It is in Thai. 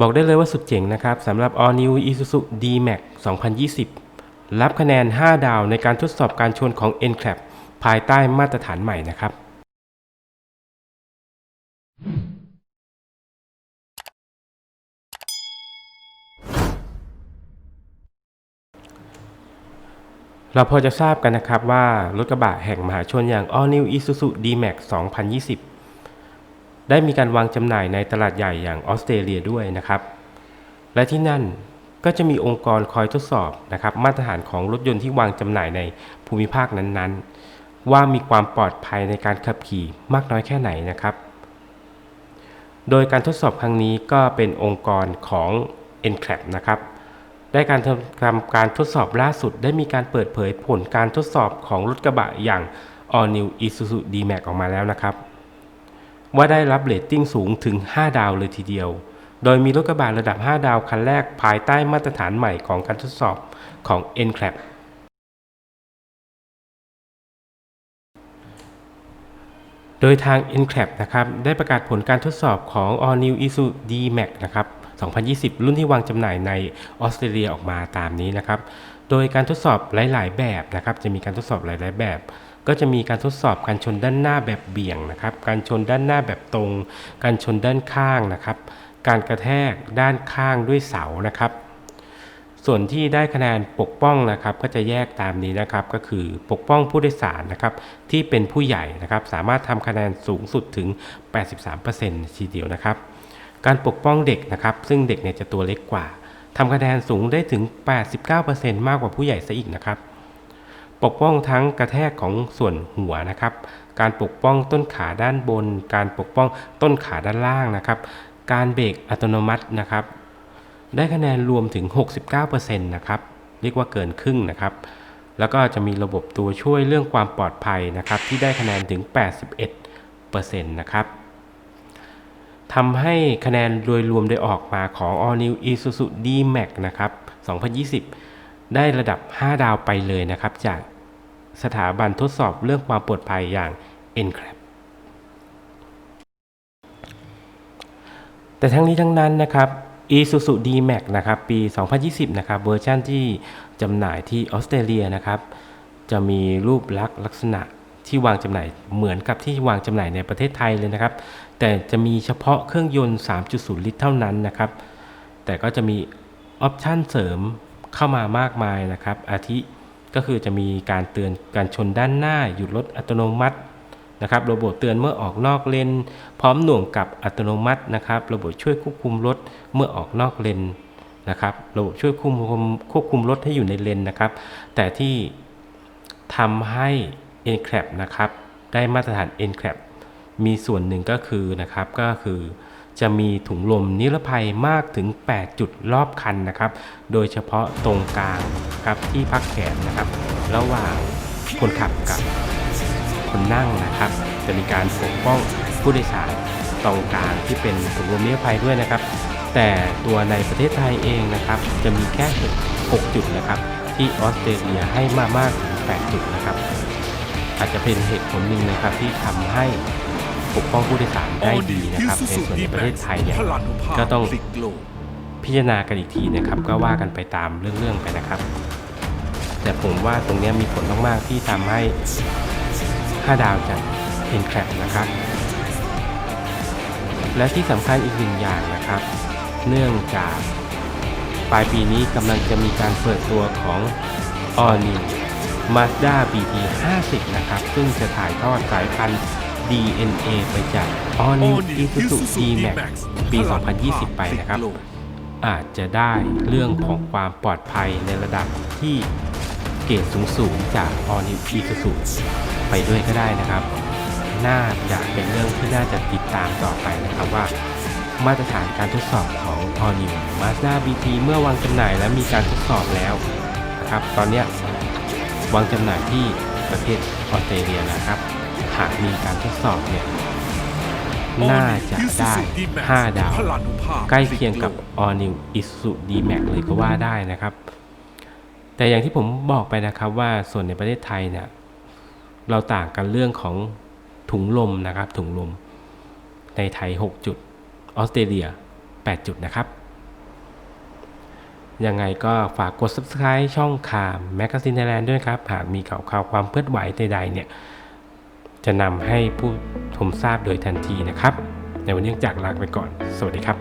บอกได้เลยว่าสุดเจ๋งนะครับสำหรับ All New Isuzu D-Max 2020 รับคะแนน 5 ดาวในการทดสอบการชนของ NCAP ภายใต้มาตรฐานใหม่นะครับเราพอจะทราบกันนะครับว่ารถกระบะแห่งมหาชนอย่าง All New Isuzu D-Max 2020 ได้มีการวางจำหน่ายในตลาดใหญ่อย่างออสเตรเลียด้วยนะครับ และที่นั่นก็จะมีองค์กรคอยทดสอบนะครับมาตรฐานของรถยนต์ที่วางจำหน่ายในภูมิภาคนั้นๆ ว่ามีความปลอดภัยในการขับขี่มากน้อยแค่ไหนนะครับ โดยการทดสอบครั้งนี้ก็เป็นองค์กรของ NCAP นะครับ ได้การทำทำการทดสอบล่าสุด ได้มีการเปิดเผยผลการทดสอบของรถกระบะอย่าง All New Isuzu D-Max ออกมาแล้วนะครับ ว่าได้รับเรตติ้งสูงถึง 5 ดาวเลยทีเดียว โดยมีรถกระบะระดับ 5 ดาวคันแรกภายใต้มาตรฐานใหม่ของการทดสอบของ NCAP โดยทาง NCAP นะครับได้ประกาศผลการทดสอบของ All New Isuzu D-Max นะครับ 2020 รุ่นที่วางจำหน่ายในออสเตรเลียออกมาตามนี้นะครับ โดยการทดสอบหลาย ๆ แบบนะครับ จะมีการทดสอบหลาย ๆ แบบ ก็จะมีการทดสอบการชนด้านหน้าแบบเบี่ยงนะครับ การชนด้านหน้าแบบตรง การชนด้านข้างนะครับ การกระแทกด้านข้างด้วยเสานะครับ ส่วนที่ได้คะแนนปกป้องนะครับ ก็จะแยกตามนี้นะครับ ก็คือปกป้องผู้โดยสารนะครับ ที่เป็นผู้ใหญ่นะครับ สามารถทำคะแนนสูงสุดถึง 83%ทีเดียวนะครับ การปกป้องเด็กนะครับ ซึ่งเด็กเนี่ยจะตัวเล็กกว่าทำคะแนนสูงได้ถึง 89%มากกว่าผู้ใหญ่ซะอีกนะครับ ปกป้องทั้งกระแทกของส่วนหัวนะครับ การปกป้องต้นขาด้านบน การปกป้องต้นขาด้านล่างนะครับ การเบรกอัตโนมัตินะครับ ได้คะแนนรวมถึง 69%นะครับ เรียกว่าเกินครึ่งนะครับ แล้วก็จะมีระบบตัวช่วยเรื่องความปลอดภัยนะครับ ที่ได้คะแนนถึง 81%นะครับทำให้คะแนนโดยรวมได้ออกมาของ All New Isuzu D-Max นะครับ 2020 ได้ระดับ 5 ดาวไปเลยนะครับจาก สถาบันทดสอบเรื่องความปลอดภัยอย่าง NCAP แต่ทั้งนี้ทั้งนั้นนะครับ Isuzu D-Max นะครับปี 2020 นะครับเวอร์ชันที่จำหน่ายที่ออสเตรเลียนะครับ จะมีรูปลักษณ์ลักษณะที่วางจำหน่ายเหมือนกับที่วางจำหน่ายในประเทศไทยเลยนะครับ แต่จะมีเฉพาะเครื่องยนต์ 3.0 ลิตรเท่านั้นนะครับ แต่ก็จะมีออปชันเสริมเข้ามามากมายนะครับ อาทิ ก็คือจะมีการเตือนการชนด้านหน้า หยุดรถอัตโนมัตินะครับระบบเตือนเมื่อออกนอกเลน พร้อมหน่วงกับอัตโนมัตินะครับ ระบบช่วยควบคุมรถเมื่อออกนอกเลนนะครับระบบช่วยควบคุมควบคุมรถให้อยู่ในเลนนะครับ แต่ที่ทำให้ NCAP นะครับ ได้มาตรฐาน NCAP มีส่วนหนึ่งก็คือนะครับก็คือ จะมีถุงลมนิรภัยมากถึง 8 จุดรอบคันนะครับ โดยเฉพาะตรงกลางครับที่พักแขนนะครับ ระหว่างคนขับกับคนนั่งนะครับ จะมีการปกป้องผู้โดยสารตรงกลางที่เป็นถุงลมนิรภัยด้วยนะครับ แต่ตัวในประเทศไทยเองนะครับ จะมีแค่ 6 จุดนะครับ ที่ออสเตรเลียให้มามากถึง 8 จุดนะครับ อาจจะเป็นเหตุผลหนึ่งนะครับที่ทำให้ ปกป้องผู้โดยสารได้ดีนะครับในส่วนในประเทศไทยเนี่ยก็ต้องพิจารณากันอีกทีนะครับ ก็ว่ากันไปตามเรื่องๆไปนะครับ แต่ผมว่าตรงเนี้ยมีผลมากๆที่ทำให้5ดาวจาก NCAP นะครับ และที่สำคัญอีกหนึ่งอย่างนะครับ เนื่องจากปลายปีนี้กำลังจะมีการเปิดตัวของ All New Mazda BT 50นะครับ ซึ่งจะถ่ายทอดสายพันธุ์ DNA ไปจาก All New Isuzu D-Max ปี 2020 ไปนะครับ อาจจะได้เรื่องของความปลอดภัยในระดับที่เกรดสูงๆจาก All New Isuzu ไปด้วยก็ได้นะครับ น่าจะเป็นเรื่องที่น่าจะติดตามต่อไปนะครับว่า มาตรฐานการทดสอบของ All New Mazda BT เมื่อวางจำหน่ายและมีการทดสอบแล้วนะครับ ตอนเนี้ยวางจำหน่ายที่ประเทศออสเตรเลียนะครับ หากมีการทดสอบเนี่ยน่าจะได้ 5 ดาว ใกล้เคียงกับ All New Isuzu D-Max เลยก็ว่าได้นะครับ แต่อย่างที่ผมบอกไปนะครับว่าส่วนในประเทศไทยเนี่ยเราต่างกันเรื่องของถุงลมนะครับ ถุงลม ในไทย 6 จุด ออสเตรเลีย 8 จุดนะครับ ยังไงก็ฝากกด subscribe ช่องข่ามแมกกาซีนไทยแลนด์ด้วยครับ หากมีข่าวข่าวความเคลื่อนไหวใดๆเนี่ย จะนำให้ผู้ชมทราบโดยทันทีนะครับ ในวันนี้จากลาไปก่อน สวัสดีครับ